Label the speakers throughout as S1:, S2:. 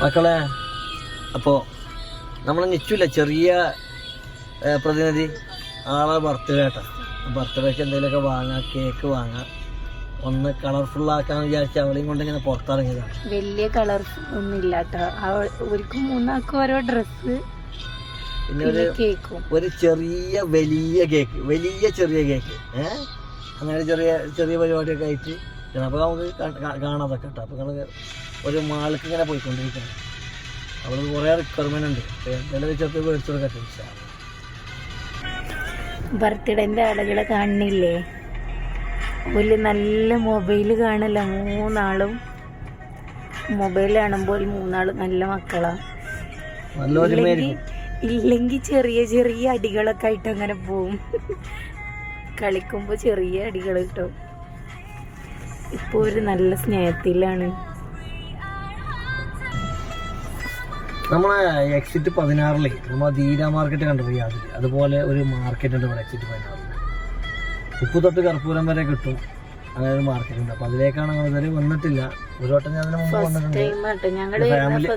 S1: മക്കളെ അപ്പോൾ നമ്മളെ നിശ്ചയില്ല ചെറിയ പ്രതിനിധി ആളെ ബർത്ത്ഡേ കേട്ടോ ബർത്ത്ഡേക്ക് എന്തെങ്കിലുമൊക്കെ വാങ്ങാം കേക്ക് വാങ്ങാം. ഒന്ന് കളർഫുൾ ആക്കാന്ന് വിചാരിച്ച അവളെയും കൊണ്ട് ഇങ്ങനെ പുറത്തിറങ്ങിയതാണ്
S2: വലിയ കളർഫുൾ ഒന്നും ഇല്ല കേട്ടോ മൂന്നാൾക്കും ഓരോ ഡ്രസ്സ്
S1: പിന്നെ ഒരു ഒരു ചെറിയ വലിയ കേക്ക് വലിയ ചെറിയ കേക്ക് ഏഹ് അങ്ങനെ ചെറിയ ചെറിയ പരിപാടിയൊക്കെ ആയിട്ട് അപ്പോൾ നമുക്ക് കാണാതൊക്കെ കേട്ടോ അപ്പോൾ നമുക്ക് ഒരു മാൾക്ക് ഇങ്ങനെ പോയിക്കൊണ്ടിരിക്കുകയാണ്. അവിടെ കുറേ റിക്വയർമെന്റ് ഉണ്ട്. എന്തെങ്കിലും ചെറുപ്പം മേടിച്ചു കൊടുക്കട്ടെ
S2: ബർത്ത്ഡേന്റെ ആളുകളെ കാണുന്നില്ലേ ഒരു നല്ല മൊബൈൽ കാണില്ല മൂന്നാളും. മൊബൈൽ കാണുമ്പോൾ മൂന്നാളും നല്ല മക്കളാ. ഇല്ലെങ്കിൽ ചെറിയ ചെറിയ അടികളൊക്കെ ആയിട്ട് അങ്ങനെ പോവും. കളിക്കുമ്പോൾ ചെറിയ അടികൾ കിട്ടും. ഇപ്പൊ ഒരു നല്ല സ്നേഹത്തിലാണ്.
S1: നമ്മളെ എക്സിറ്റ് പതിനാറിലെ നമ്മൾ ധീര മാർക്കറ്റ് കണ്ടത് യാതിൽ അതുപോലെ ഒരു മാർക്കറ്റ് ഉണ്ട് ഇവിടെ എക്സിറ്റ് പതിനാറിൽ ഉപ്പ് തൊട്ട് കർപ്പൂരം വരെ കിട്ടും. അങ്ങനെ ഒരു മാർക്കറ്റ് ഉണ്ട്. അപ്പൊ അതിലേക്കാണ് ഞങ്ങൾ ഇതുവരെ വന്നിട്ടില്ല. ഒരു വട്ടം ഞാൻ അതിന് മുമ്പ് വന്നിട്ടുണ്ട്. ഫാമിലി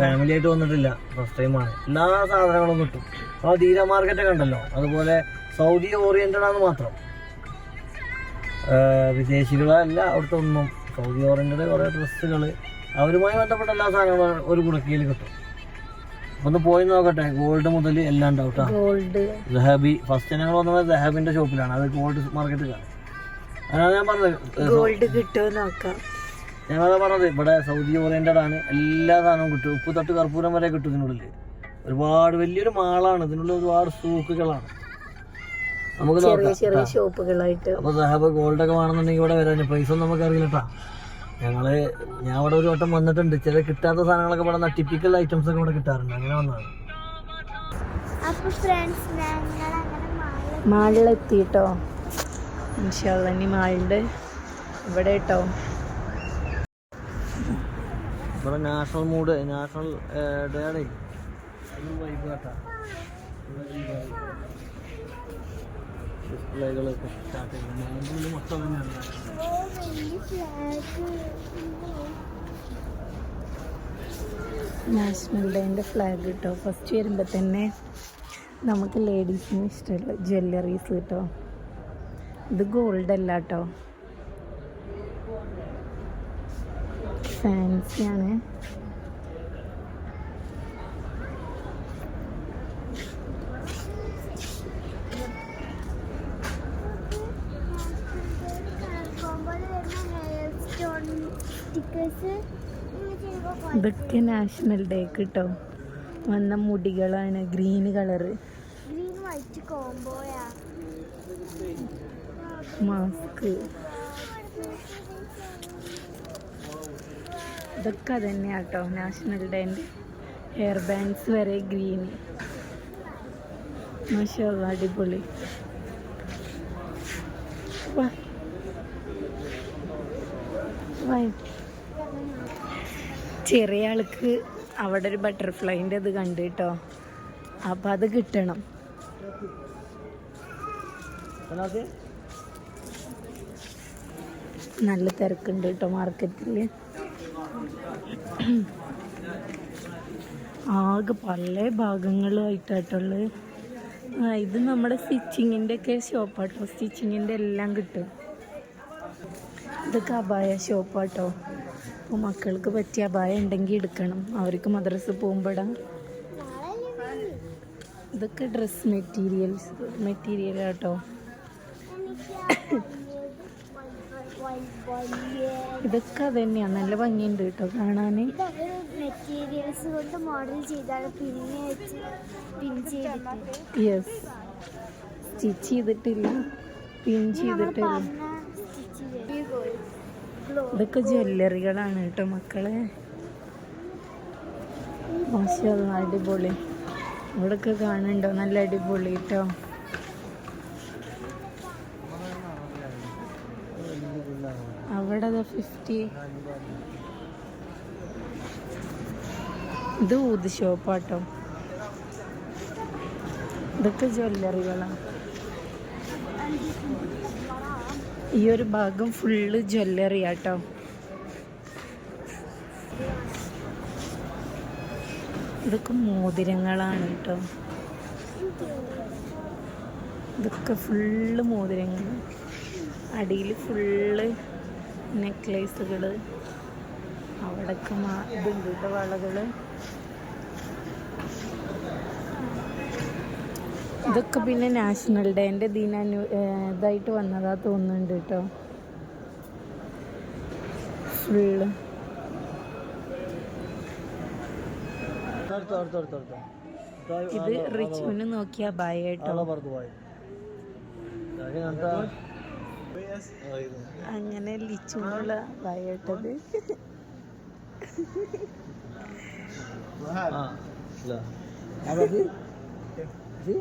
S1: ഫാമിലി ആയിട്ട് വന്നിട്ടില്ല. ഫസ്റ്റ് ടൈമാണ് എല്ലാ സാധനങ്ങളും കിട്ടും. ആ ധീര മാർക്കറ്റ് കണ്ടല്ലോ അതുപോലെ സൗദി ഓറിയന്റഡ് ആണ് മാത്രം. വിദേശികളല്ല അവിടുത്തെ ഒന്നും. സൗദി ഓറിയന്റഡ് കുറേ ഡ്രസ്സുകൾ അവരുമായി ബന്ധപ്പെട്ട എല്ലാ സാധനങ്ങളും ഒരു കുടക്കയിൽ കിട്ടും. അപ്പൊ ഒന്ന് പോയി നോക്കട്ടെ. ഗോൾഡ് മുതൽ എല്ലാം ഉണ്ടാവും കേട്ടോ
S2: ഗോൾഡ്
S1: ദഹബി ഫസ്റ്റ് ഞങ്ങൾ വന്നത് ദഹബിന്റെ ഷോപ്പിലാണ് അത് ഗോൾഡ് മാർക്കറ്റിലാണ് അതാണ് ഞാൻ പറഞ്ഞത്.
S2: ഗോൾഡ് കിട്ടുമോ നോക്കാം.
S1: ഞങ്ങളതാ പറഞ്ഞത്. ഇവിടെ സൗദി ഓറിയന്റഡ് ആണ്. എല്ലാ സാധനവും കിട്ടും. ഉപ്പ് തൊട്ട് കർപ്പൂരം വരെ കിട്ടും ഇതിനുള്ളിൽ ഒരുപാട് വലിയൊരു മാളാണ്. ഇതിനുള്ള ഒരുപാട് സൂക്കുകളാണ്. നമുക്ക്
S2: ചെറിയ
S1: നോക്കാം.
S2: ചെറിയ
S1: ട്ടാ.
S2: ഷോപ്പുകളായിട്ട്
S1: അപ്പൊ സഹാബ് ഗോൾഡ് ഒക്കെ വേണമെന്നുണ്ടെങ്കിൽ ഇവിടെ വരാൻ പൈസ ഒന്നും നമുക്ക് അറിയില്ല കേട്ടാ ഞങ്ങൾ ഞാൻ ഇവിടെ ഒരു വട്ടം വന്നിട്ടുണ്ട്. ചില കിട്ടാത്ത സാധനങ്ങളൊക്കെ ഇവിടെ ടിപ്പിക്കൽ ഐറ്റംസ് ഒക്കെ ഇവിടെ കിട്ടാറുണ്ട്. അങ്ങനെ വന്നതാണ്.
S2: മാളിലെത്തിട്ടോ? ഇൻഷാല്ല ഇനി മാളുണ്ട് ഇവിടെ കേട്ടോ
S1: ഇവിടെ നാഷണൽ മൂഡ് നാഷണൽ ഡേ ആണ്. വൈബ് കേട്ടാ ഡിസ്പ്ലേകളൊക്കെ സ്റ്റാർട്ട് ചെയ്യുന്നത് മൊത്തം
S2: നാഷണൽ ഡേന്റെ ഫ്ലാഗ് കിട്ടോ ഫസ്റ്റ് വരുമ്പോൾ തന്നെ നമുക്ക് ലേഡീസിന് ഇഷ്ടമുള്ള ജ്വല്ലറീസ് കിട്ടോ ഇത് ഗോൾഡ് അല്ല കേട്ടോ ഫാൻസിയാണ് ഇതൊക്കെ നാഷണൽ ഡേ കിട്ടോ വന്ന മുടികളാണ് ഗ്രീൻ കളറ് മാസ്ക് ഇതൊക്കെ തന്നെയാട്ടോ നാഷണൽ ഡേന്റെ ഹെയർ ബാൻഡ്സ് വരെ ഗ്രീന് മാഷാ അടിപൊളി. വാ. വാ. ചെറിയ ആൾക്ക് അവിടെ ഒരു ബട്ടർഫ്ലൈന്റെ ഇത് കണ്ടു കേട്ടോ. അപ്പം അത് കിട്ടണം. നല്ല തിരക്കുണ്ട് കേട്ടോ മാർക്കറ്റിൽ ആകെ പല ഭാഗങ്ങളായിട്ടാട്ടുള്ളത് ആ ഇത് നമ്മുടെ സ്റ്റിച്ചിങ്ങിന്റെ ഒക്കെ ഷോപ്പാട്ടോ. സ്റ്റിച്ചിങ്ങിന്റെ എല്ലാം കിട്ടും. ഇതൊക്കെ അപായ ഷോപ്പാട്ടോ. അപ്പോൾ മക്കൾക്ക് പറ്റിയ അപായം ഉണ്ടെങ്കിൽ എടുക്കണം. അവർക്ക് മദ്രസ പോകുമ്പോടാ. ഇതൊക്കെ ഡ്രസ് മെറ്റീരിയൽസ് മെറ്റീരിയൽ
S3: കേട്ടോ
S2: ഇതൊക്കെ അത് തന്നെയാണ് നല്ല ഭംഗിയുണ്ട് കേട്ടോ കാണാൻ
S3: മെറ്റീരിയൽസ് കൊണ്ട് മോഡൽ ചെയ്താണ്. പിന്നെ വെച്ച് പിൻ ചെയ്തിട്ട്.
S2: യെസ് സ്റ്റിച്ച് ചെയ്തിട്ടില്ല. പിൻ ചെയ്തിട്ടില്ല. ഇതൊക്കെ ജ്വല്ലറികളാണ് കേട്ടോ മക്കളെ. മാഷാ അടിപൊളി. ഇവിടൊക്കെ കാണുന്നുണ്ടോ? നല്ല അടിപൊളി കേട്ടോ. അവിടെ ഫിഫ്റ്റി ഇത് ഊത് ഷോപ്പാട്ടോ ഇതൊക്കെ ജ്വല്ലറികളാണ് ഈ ഒരു ഭാഗം ഫുള്ള് ജ്വല്ലറി ആട്ടോ. ഇതൊക്കെ മോതിരങ്ങളാണ് കേട്ടോ ഇതൊക്കെ ഫുള്ള് മോതിരങ്ങൾ അടിയിൽ ഫുള്ള് നെക്ലേസുകൾ മാ ഇതുണ്ട് വളകൾ ഇതൊക്കെ പിന്നെ നാഷണൽ ഡേന്റെ ദിനാനു ഇതായിട്ട് വന്നതാ തോന്നുന്നുണ്ട് കേട്ടോ ഫുള്ള് ഇത് റിച്ചുവിന് നോക്കിയ ബായ കേട്ടോ അങ്ങനെ ലിച്ചുവിനുള്ള ഭയ കേട്ടത്
S1: ഇത്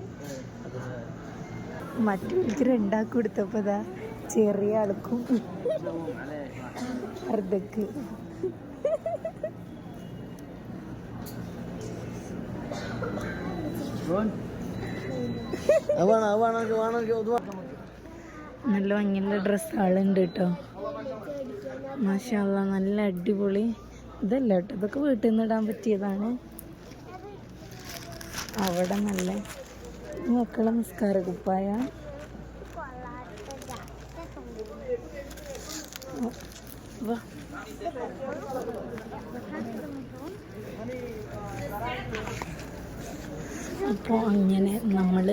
S2: മറ്റവർക്ക് ഉണ്ടാക്കി കൊടുത്തപ്പോ ദാ ചെറിയ ആൾക്കും അർദ്ധക്ക്. നല്ല ഭംഗിയുള്ള ഡ്രസ്സുകളുണ്ട് കേട്ടോ. മാഷാല്ല നല്ല അടിപൊളി. ഇതല്ല കേട്ടോ ഇതൊക്കെ വീട്ടിൽ നിന്ന് ഇടാൻ പറ്റിയതാണ്. അവിടെ നല്ല മക്കളെ നിസ്കാര കുപ്പായ. അപ്പോൾ അങ്ങനെ നമ്മൾ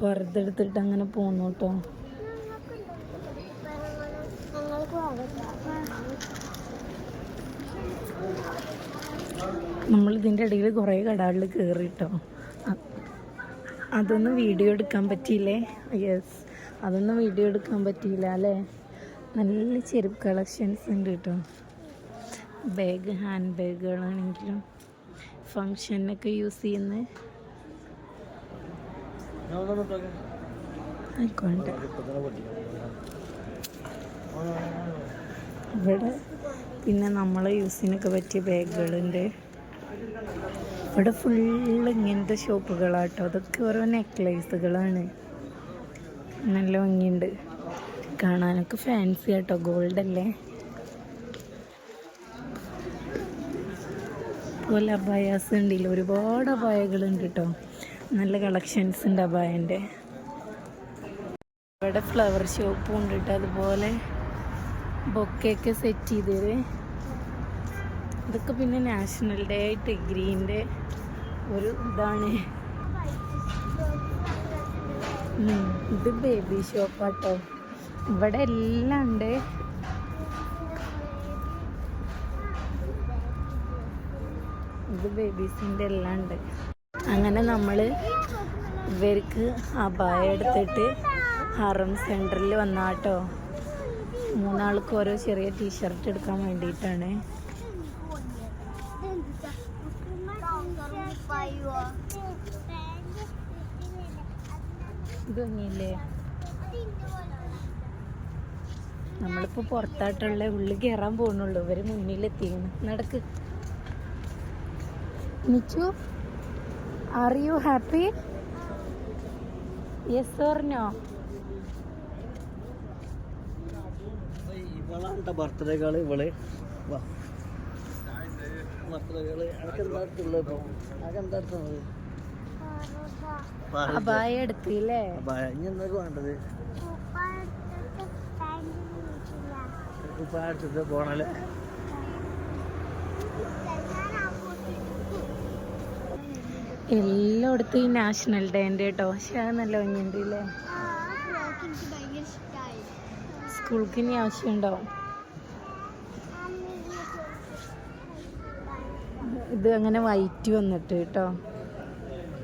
S2: പുറത്തെടുത്തിട്ട് അങ്ങനെ പോന്നു കേട്ടോ നമ്മൾ ഇതിന്റെ ഇടയിൽ കുറേ കടകളിൽ കയറി കേട്ടോ അതൊന്നും വീഡിയോ എടുക്കാൻ പറ്റിയില്ലേ? യെസ് അതൊന്നും വീഡിയോ എടുക്കാൻ പറ്റിയില്ല അല്ലേ? നല്ല ചെരുപ്പ് കളക്ഷൻസ് ഉണ്ട് കേട്ടോ. ബാഗ് ഹാൻഡ് ബാഗുകളാണെങ്കിലും ഫങ്ഷനൊക്കെ യൂസ് ചെയ്യുന്ന ആയിക്കോട്ടെ. ഇവിടെ പിന്നെ നമ്മളെ യൂസിനൊക്കെ പറ്റിയ ബാഗുകളുണ്ട് ഇവിടെ ഫുള്ള് ഇങ്ങനത്തെ ഷോപ്പുകളാട്ടോ അതൊക്കെ ഓരോ നെക്ലേസുകളാണ് നല്ല ഭംഗിയുണ്ട്. കാണാനൊക്കെ ഫാൻസി ആട്ടോ ഗോൾഡ് അല്ലേ? അതുപോലെ അബായാസ് ഉണ്ടല്ലോ ഒരുപാട് അബായകളുണ്ട് കേട്ടോ നല്ല കളക്ഷൻസ് ഉണ്ട് അബായന്റെ ഇവിടെ ഫ്ലവർ ഷോപ്പും ഉണ്ട് കേട്ടോ അതുപോലെ ബൊക്കെയൊക്കെ സെറ്റ് ചെയ്തത് ഇതൊക്കെ പിന്നെ നാഷണൽ ഡേ ആയിട്ട് ഗ്രീന്റെ ഒരു ഇതാണ്. ഇത് ബേബി ഷോപ്പാട്ടോ ഇവിടെ എല്ലാം ഉണ്ട്. ഇത് ബേബീസിന്റെ എല്ലാം ഉണ്ട്. അങ്ങനെ നമ്മൾ ഇവർക്ക് ആ അപായ എടുത്തിട്ട് ഹറം സെന്ററിൽ വന്നാട്ടോ. മൂന്നാൾക്ക് ഓരോ ചെറിയ ടീഷർട്ട് എടുക്കാൻ വേണ്ടിയിട്ടാണ്. ഇത് ഭംഗിയില്ലേ നമ്മളിപ്പോൾ പുറത്തായിട്ടുള്ള ഉള്ളിൽ കയറാൻ പോകുന്നുള്ളൂ. ഇവർ മുന്നിലെത്തിയാണ്. നടക്ക്. Nichu are you happy yes or no
S1: ഇവളാണ്ട ബർത്ത്ഡേകൾ ഇവൾ. അതൊക്കെ എന്താ അടുത്തുള്ളത് എന്താ അടുത്തുള്ളത്
S2: അപായ എടുത്തില്ലേ
S1: വേണ്ടത്? ഇപ്പൊ അടുത്തത് പോണല്ലേ
S2: എല്ലായിടത്തും ഈ നാഷണൽ ഡേന്റെ കേട്ടോ. പക്ഷേ നല്ല ഭംഗിയുണ്ട് അല്ലേ സ്കൂൾക്ക് ഇനി ആവശ്യമുണ്ടോ? ഇത് അങ്ങനെ വൈറ്റ് വന്നിട്ട് കേട്ടോ.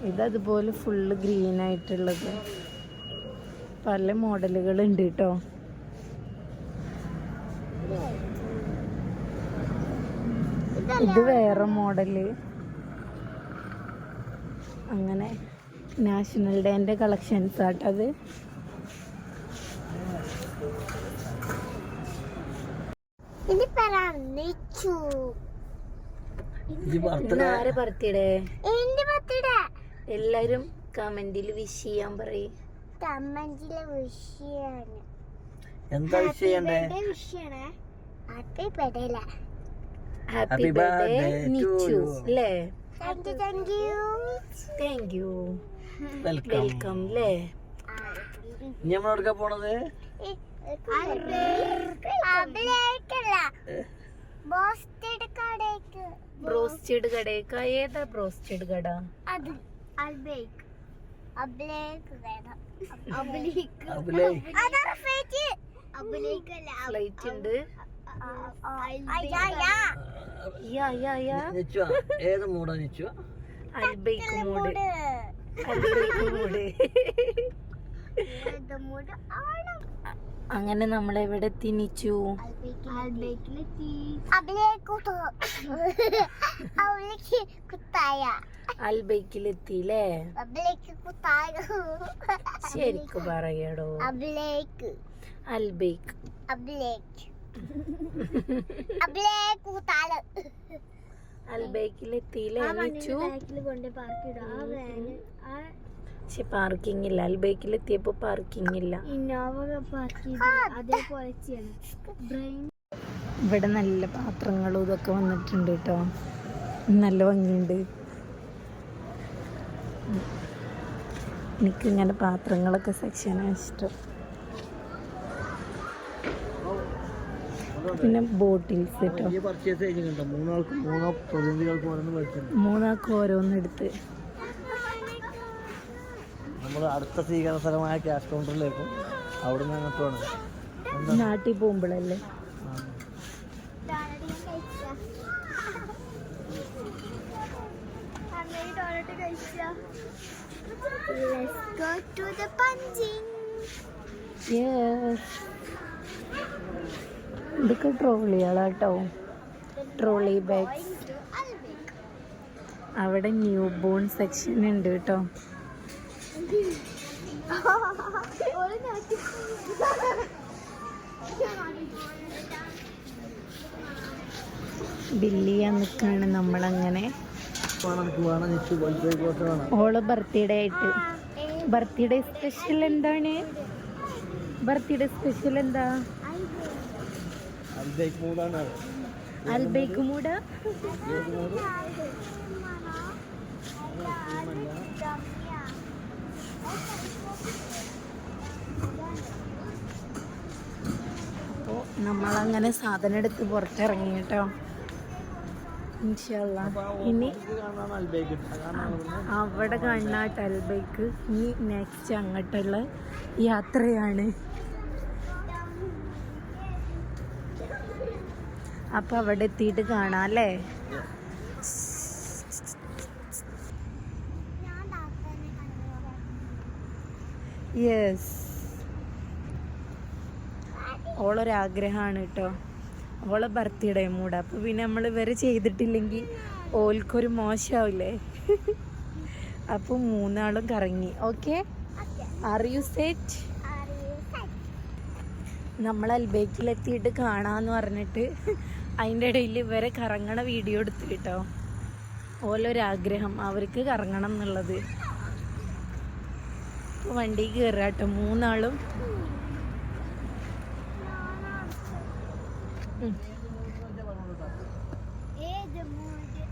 S2: ഇത് അതുപോലെ ഫുള്ള് ഗ്രീൻ ആയിട്ടുള്ളത്. പല മോഡലുകൾ ഉണ്ട് കേട്ടോ ഇത് വേറെ മോഡൽ അങ്ങനെ നാഷണൽ ഡേന്റെ കളക്ഷൻസ് ആട്ടത് ആരെ ബർത്ത്ഡേ?
S3: എന്റെ ബർത്ത്ഡേ.
S2: എല്ലാരും കമന്റിൽ വിഷ് ചെയ്യാൻ പറയും.
S3: കമ്മഞ്ചിലെ വിഷയാണ്
S1: എന്താ വിഷ് ചെയ്യണ്ടേ?
S3: വിഷയാണ് happy birthday
S2: happy
S1: Happy
S2: birthday
S1: birthday to
S2: Nichu
S1: you.
S2: അല്ലേ
S3: thank you thank you
S2: thank you
S1: welcome
S2: welcome അല്ലേ
S1: നമ്മൾ പോണത്?
S3: ബ്രോസ്റ്റഡ് കടയ്ക്ക്
S2: ബ്രോസ്റ്റഡ് കടയൊക്കെ ഏതാ ബ്രോസ്റ്റഡ് കട?
S3: അത് അൽബേക്ക് അബ്ലേക്ക് വേണം. അബ്ലേക്ക്
S1: അഭിലേക്ക്
S3: അതാണ് ഫേറ്റ് അബ്ലേക്കല്ല
S2: ഫ്ലൈറ്റ് ഉണ്ട്.
S3: അയ്യാ
S2: യാ യാ യാ
S1: ഏത് മൂടാ നിച്ചു
S2: അൽബേക്ക് മൂട് അൽബേക്ക് മൂഡ്
S3: മൂട്
S2: അങ്ങനെ നമ്മൾ എവിടെ തിനിച്ചു
S3: അൽബേക്കിലെത്തി അബ്ലേക്ക് അവലേക്ക് കുത്തായ.
S2: അൽബൈക്കിലെത്തിയില്ലേ ശരിക്ക് പറയടോ.
S3: അബ്ലേക്ക്.
S2: അൽബൈക്ക്. അൽബൈക്കിലെത്തിയില്ലേ നിച്ചു
S3: കൊണ്ട് പാർക്ക് ഇടും ആ വാന് ആ
S2: പക്ഷെ പാർക്കിംഗ് ഇല്ല അൽബൈക്കിലെത്തിയപ്പോ പാർക്കിംഗ് ഇല്ല ഇവിടെ നല്ല പാത്രങ്ങളും ഇതൊക്കെ വന്നിട്ടുണ്ട് കേട്ടോ നല്ല ഭംഗിയുണ്ട്. എനിക്ക് ഇങ്ങനെ പാത്രങ്ങളൊക്കെ സെക്ഷനാണ് ഇഷ്ടം. പിന്നെ ബോട്ടിൽസ് കേട്ടോ
S1: മൂന്നാൾക്ക് ഓരോന്ന് എടുത്ത്
S2: മൂന്നാൾക്ക് ഓരോന്നെടുത്ത്
S1: അടുത്ത സ്വീകരണ സ്ഥലമായ ക്യാഷ് കൗണ്ടറിലേക്കും അവിടെ നിന്ന് അങ്ങോട്ട് വേണം
S2: നാട്ടിൽ പോകുമ്പോഴല്ലേ?
S3: Let's
S2: ഇതൊക്കെ ട്രോളികളാട്ടോ. ട്രോളി ബാഗ് അവിടെ ന്യൂ ബോൺ സെക്ഷൻ ഉണ്ട് കേട്ടോ. ബില്ല് നിൽക്കാണ് നമ്മളങ്ങനെ.
S1: ഓൾ ബർത്ത്ഡേ
S2: ആയിട്ട്. ബർത്ത്ഡേ സ്പെഷ്യൽ എന്താണ്? ബർത്ത്ഡേ സ്പെഷ്യൽ എന്താ?
S1: അൽബേക്ക്.
S2: അൽബൈക്ക് മൂട.
S1: ഏത് മൂട്.
S2: അപ്പോൾ നമ്മളങ്ങനെ സാധനം എടുത്ത് പുറത്തിറങ്ങി കേട്ടോ. ഇൻഷല്ല ഇനി അവിടെ കാണുന്ന ടൽബൈക്ക് ഇനി നെക്സ്റ്റ് അങ്ങോട്ടുള്ള യാത്രയാണ്. അപ്പൊ അവിടെ എത്തിയിട്ട് കാണാം അല്ലേ? യെസ് ഓളൊരാഗ്രഹമാണ് കേട്ടോ ഓളെ ബർത്ത്ഡേ മൂടാ. അപ്പോൾ പിന്നെ നമ്മൾ ഇവരെ ചെയ്തിട്ടില്ലെങ്കിൽ ഓൽക്കൊരു മോശമാവില്ലേ അപ്പോൾ മൂന്നാളും കറങ്ങി. ഓക്കെ ആർ യു സെറ്റ് നമ്മൾ അൽബേക്കിലെത്തിയിട്ട് കാണാന്ന് പറഞ്ഞിട്ട് അതിന്റെ ഇടയിൽ ഇവരെ കറങ്ങണ വീഡിയോ എടുത്ത് കേട്ടോ ഓലൊരാഗ്രഹം. അവർക്ക് കറങ്ങണം എന്നുള്ളത്. വണ്ടി കയറുക കേട്ടോ മൂന്നാളും ഉം.
S3: ഏത് മൂഡ്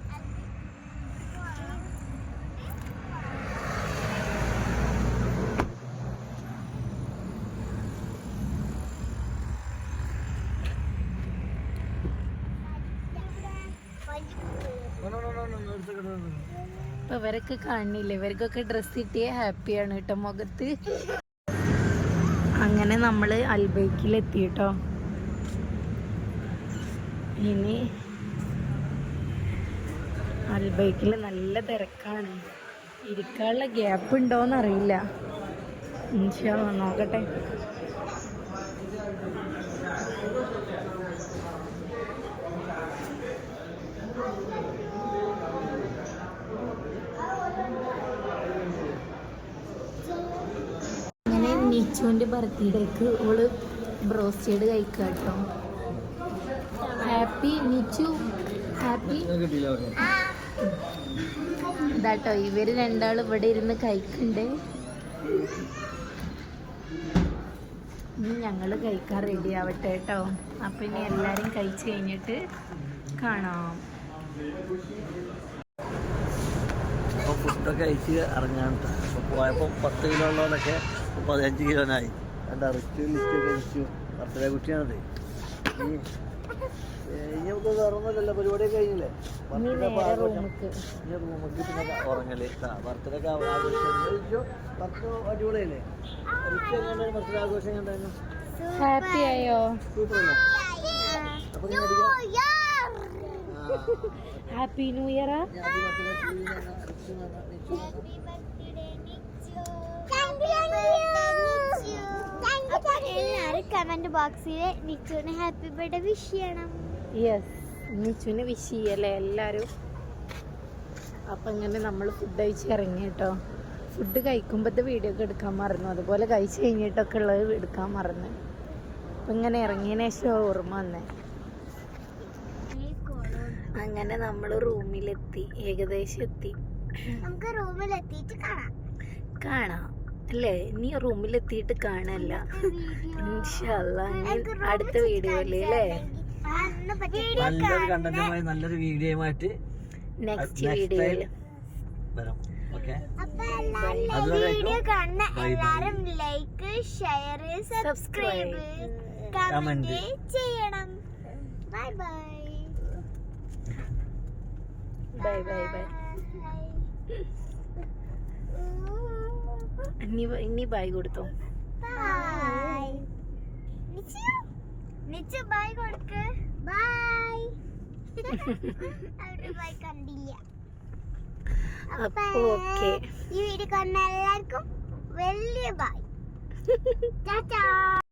S2: ഇവരൊക്കെ കാണില്ല? ഇവർക്കൊക്കെ ഡ്രസ്സ് കിട്ടിയ ഹാപ്പിയാണ് കേട്ടോ മുഖത്ത്. അങ്ങനെ നമ്മൾ അൽബൈക്കിലെത്തി കേട്ടോ ഇനി അൽബൈക്കിൽ നല്ല തിരക്കാണ്. ഇരിക്കാനുള്ള ഗ്യാപ്പ് അല്ലാ, നോക്കട്ടെ അങ്ങനെ നിച്ചുവിന്റെ ബർത്ത്ഡേക്ക് ഓൾ ബ്രോസ്റ്റേഡ് കഴിക്കുക കേട്ടോ ഹാപ്പി നീച്ചു ഹാപ്പി. ഇതാട്ടോ ഇവർ രണ്ടാളും ഇവിടെ ഇരുന്ന് കഴിക്കണ്ടേ. ഞങ്ങൾ കഴിക്കാൻ റെഡി ആവട്ടെ കേട്ടോ അപ്പം ഇനി എല്ലാവരും കഴിച്ച് കഴിഞ്ഞിട്ട് കാണാം.
S1: ഫുഡൊക്കെ കഴിച്ച് ഇറങ്ങാൻ പോയപ്പോൾ പത്ത് കിലോ ഉള്ളവരൊക്കെ പതിനഞ്ച് കിലോനായി രണ്ട് അറച്ചു ലിസ്റ്റൊക്കെ അടിച്ചു ബർത്ത്ഡേ കുട്ടിയാണത്. നമുക്ക് ഒന്നുമില്ലല്ലോ കഴിഞ്ഞില്ലേ?
S2: ഇനി
S1: ബർത്ത്ഡേ
S2: നേരെ റൂമിക്ക്
S1: ഇനി റൂമിൽ പിന്നെ ഉറങ്ങൽ. ബർത്ത്ഡേ ഒക്കെ ആഘോഷം. ബർത്ത്ഡേ അടിപൊളിയല്ലേ? റിച്ച് എങ്ങനെ ബർത്ത്ഡേ ആഘോഷം കണ്ടായിരുന്നു
S2: ഹാപ്പി ആയോ? ഹാപ്പി ന്യൂ ഇയറാ
S1: റിച്ച്
S3: എല്ലാവരും കമന്റ് ബോക്സിൽ നിച്ചുവിന് ഹാപ്പി ബർത്ത്ഡേ വിഷ് ചെയ്യണം.
S2: യെസ് നിച്ചുവിന് വിഷ് ചെയ്യല്ലേ എല്ലാവരും അപ്പം ഇങ്ങനെ നമ്മൾ ഫുഡ് കഴിച്ച് ഇറങ്ങി കേട്ടോ. ഫുഡ് കഴിക്കുമ്പോഴത്തെ വീഡിയോ ഒക്കെ എടുക്കാൻ മറന്നു. അതുപോലെ കഴിച്ചു കഴിഞ്ഞിട്ടൊക്കെ ഉള്ളത് എടുക്കാൻ മറന്നു. അപ്പം ഇങ്ങനെ ഇറങ്ങിയതിന് ശേഷം ഓർമ്മ വന്നേ. അങ്ങനെ നമ്മൾ റൂമിലെത്തി ഏകദേശം എത്തി.
S3: നമുക്ക് റൂമിൽ എത്തിയിട്ട് കാണാം.
S2: കാണാം. അല്ലേ? നീ റൂമിലെത്തിയിട്ട് കാണല്ല. അടുത്ത വീഡിയോയിൽ അല്ലേ
S1: നല്ലൊരു കണ്ടന്റുമായി വീഡിയോയുമായിട്ട്
S2: നെക്സ്റ്റ്
S1: വീഡിയോയിൽ വരാം.
S3: വീഡിയോ കാണുന്ന
S1: bye bye.
S3: എല്ലാരും like share subscribe comment
S1: Comment.
S3: ചെയ്യണം. Bye bye
S2: bye bye bye ഇനി ഇനി ബൈ കൊടുത്തോ?
S3: ബൈ കൊടുക്ക്. കണ്ടില്ല.
S2: അപ്പൊ ഓക്കെ
S3: ഈ വീഡിയോ കാണുന്ന എല്ലാവർക്കും വലിയ ബൈ ചാച്ചാ